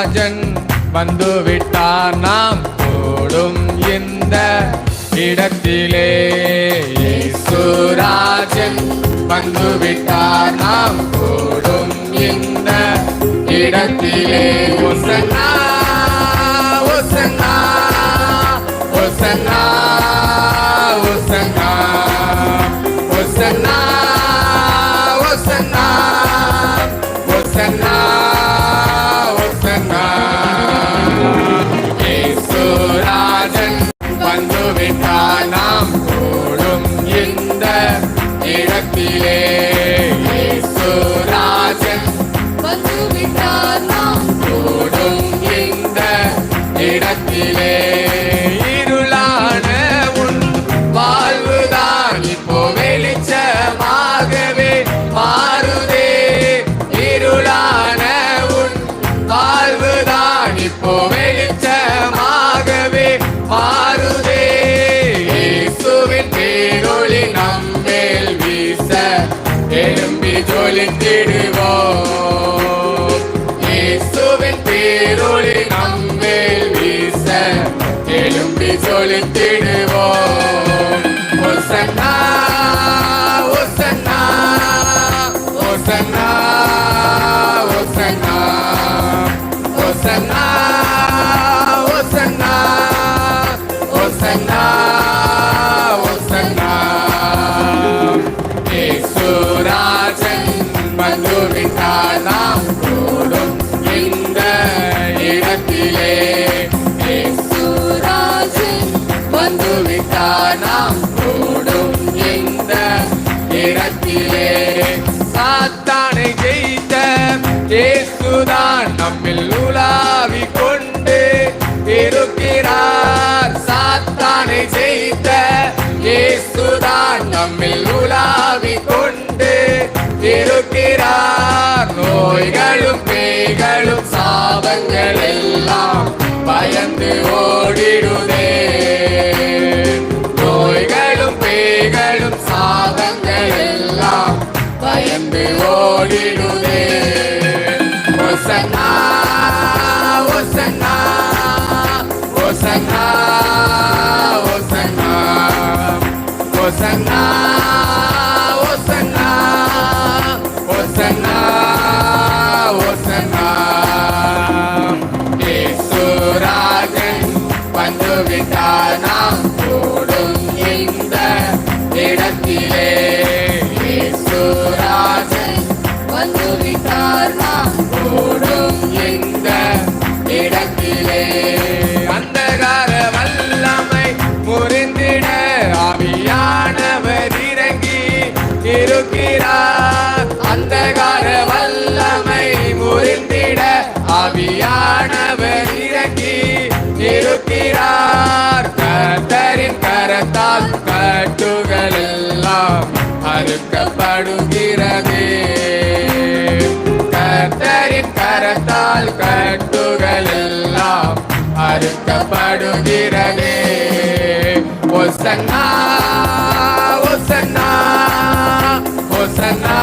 ராஜன் வந்துவிட்டான் நாம் கூடும் இந்த இடத்திலே சுராஜன் வந்துவிட்டார் நாம் கூடும் இந்த இடத்திலே ஒன்று விழித்திடுவோம் இயேசுவின் பேரொளி நம்மேல் வீச எழும்பி சொலித்திடுவோம் ஒசன்னா ஒசன்னா ஒசன்னா ஒசன்னா ஒசன்னா விட்டால் நாம் கூடும் இந்த இடத்திலே. வந்து விட்டால் நாம் கூடும் இந்த இடத்திலே. சாத்தானை ஜெயித்த ஜேசுதான் நம்மில் உலாவிக்கோ தருகிறார் நோய்களும் பேய்களும் சாபங்கள் எல்லாம் பயந்து ஓடிடும். கட்டப்படுகிறது கர்த்தரின் கரத்தால் கட்டுகள் எல்லாம் அறுக்கப்படுகிறது. ஒசன்னா ஒசன்னா ஒசன்னா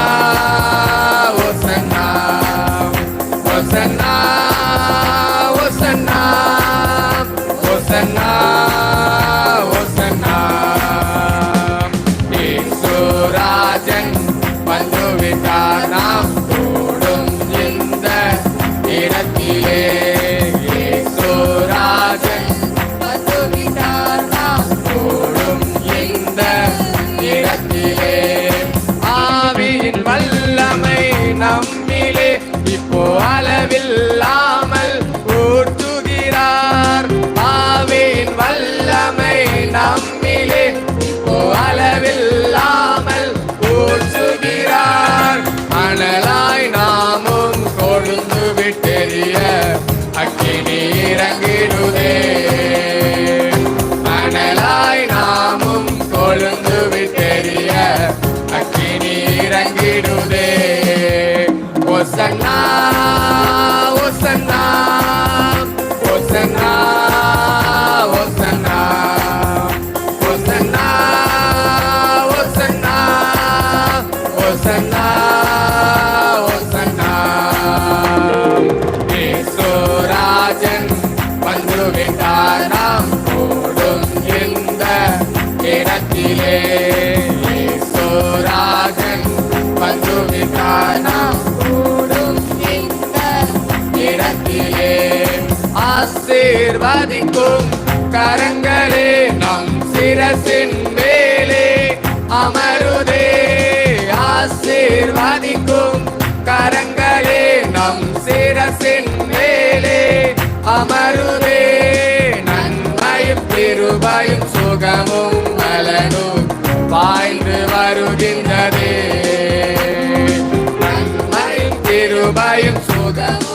அக்கினி இறங்கிடும் ஆசிர்வதிக்கும் கரங்களே நம் சிரசின் மேலே அமருதே. ஆசிர்வதிக்கும் கரங்களே நம் சிரசின் மேலே அமருதே. நன்மையும் திருபயும் சுகமும் நலனும் பாய்ந்து வருகின்றதே. நன்மையும் திருபயும் சுகமும்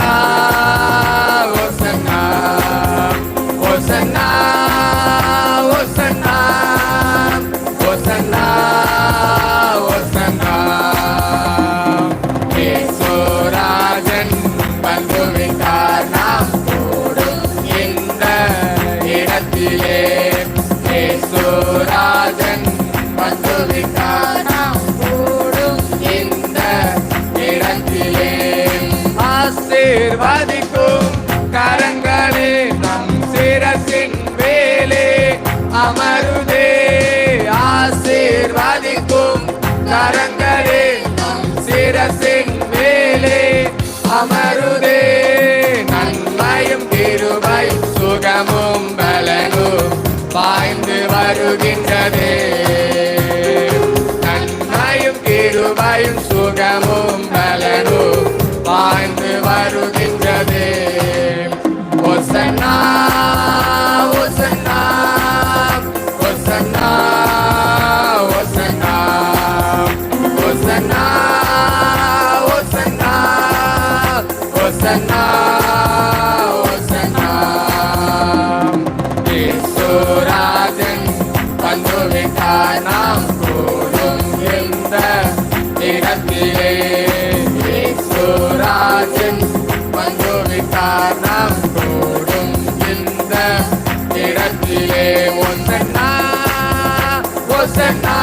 dollars and.